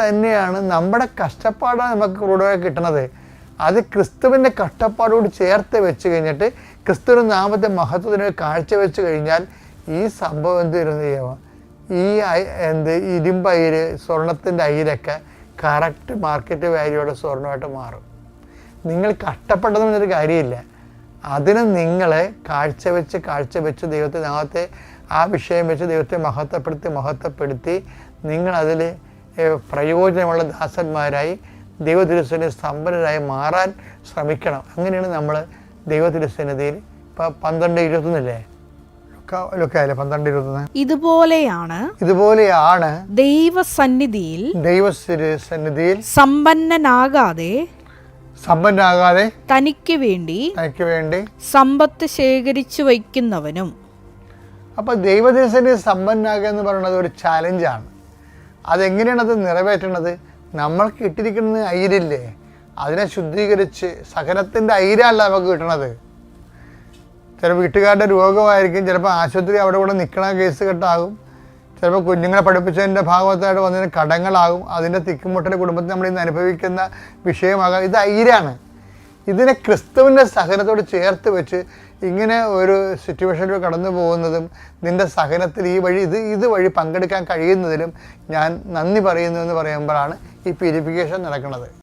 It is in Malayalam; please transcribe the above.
തന്നെയാണ് നമ്മുടെ കഷ്ടപ്പാടാണ് നമുക്ക് കൂടുതലായി കിട്ടുന്നത്. അത് ക്രിസ്തുവിന്റെ കഷ്ടപ്പാടോട് ചേർത്ത് വെച്ച് കഴിഞ്ഞിട്ട് ക്രിസ്തുവിന്റെ നാമത്തെ മഹത്വത്തിന് കാഴ്ചവെച്ച് കഴിഞ്ഞാൽ ഈ സംഭവം എന്ത് വരുന്നത് ചെയ്യുക ഈ എന്ത് ഇരുമ്പ് അയിര് സ്വർണത്തിന്റെ അയിരൊക്കെ കറക്റ്റ് മാർക്കറ്റ് വാല്യൂടെ സ്വർണമായിട്ട് മാറും. നിങ്ങൾ കഷ്ടപ്പെട്ടതെന്നൊരു കാര്യമില്ല. അതിന് നിങ്ങളെ കാഴ്ചവെച്ച് കാഴ്ചവെച്ച് ദൈവത്തെ നാമത്തെ ആ വിഷയം വെച്ച് ദൈവത്തെ മഹത്വപ്പെടുത്തി മഹത്വപ്പെടുത്തി നിങ്ങളതിൽ പ്രയോജനമുള്ള ദാസന്മാരായി ദൈവതിരുസേന സമ്പന്നരായി മാറാൻ ശ്രമിക്കണം. അങ്ങനെയാണ് നമ്മൾ ദൈവതിരുസേനതയിൽ ഇപ്പം പന്ത്രണ്ട് ഇരുപത്തൊന്നില്ലേ? പന്ത്രണ്ട് ഇരുപത്തൊന്ന്? ഇതുപോലെയാണ് ഇതുപോലെയാണ് ദൈവസന്നിധിയിൽ ദൈവസന്നിധിയിൽ സമ്പന്നനാകാതെ സമ്പന്നനാകാതെ തനിക്ക് വേണ്ടി തനിക്ക് വേണ്ടി സമ്പത്ത് ശേഖരിച്ചു വയ്ക്കുന്നവനും അപ്പൊ ദൈവദേശത്തിന് സമ്പന്നാകുക എന്ന് പറയുന്നത് ഒരു ചാലഞ്ചാണ് അതെങ്ങനെയാണ് അത് നിറവേറ്റണത്? നമ്മൾക്ക് ഇട്ടിരിക്കുന്നത് അയിരില്ലേ? അതിനെ ശുദ്ധീകരിച്ച് സഹനത്തിന്റെ അയിരല്ല നമുക്ക് കിട്ടണത്. ചിലപ്പോൾ വീട്ടുകാരുടെ രോഗമായിരിക്കും ചിലപ്പോൾ ആശുപത്രി അവിടെ കൂടെ നിൽക്കണ കേസ് കെട്ടാകും ചിലപ്പോൾ കുഞ്ഞുങ്ങളെ പഠിപ്പിച്ചതിന്റെ ഭാഗത്തായിട്ട് വന്നതിന് കടങ്ങളാകും അതിന്റെ തിക്കുമുട്ടൽ കുടുംബത്തിൽ നമ്മൾ ഇന്ന് അനുഭവിക്കുന്ന വിഷയമാകാം. ഇത് അയിരാണ് ഇതിനെ ക്രിസ്തുവിന്റെ സഹനത്തോട് ചേർത്ത് വെച്ച് ഇങ്ങനെ ഒരു സിറ്റുവേഷനിൽ കടന്നു പോകുന്നതും നിന്റെ സഹനത്തിൽ ഈ വഴി ഇത് ഇത് വഴി പങ്കെടുക്കാൻ കഴിയുന്നതിലും ഞാൻ നന്ദി പറയുന്നു എന്ന് പറയുമ്പോഴാണ് ഈ പ്യൂരിഫിക്കേഷൻ നടക്കുന്നത്.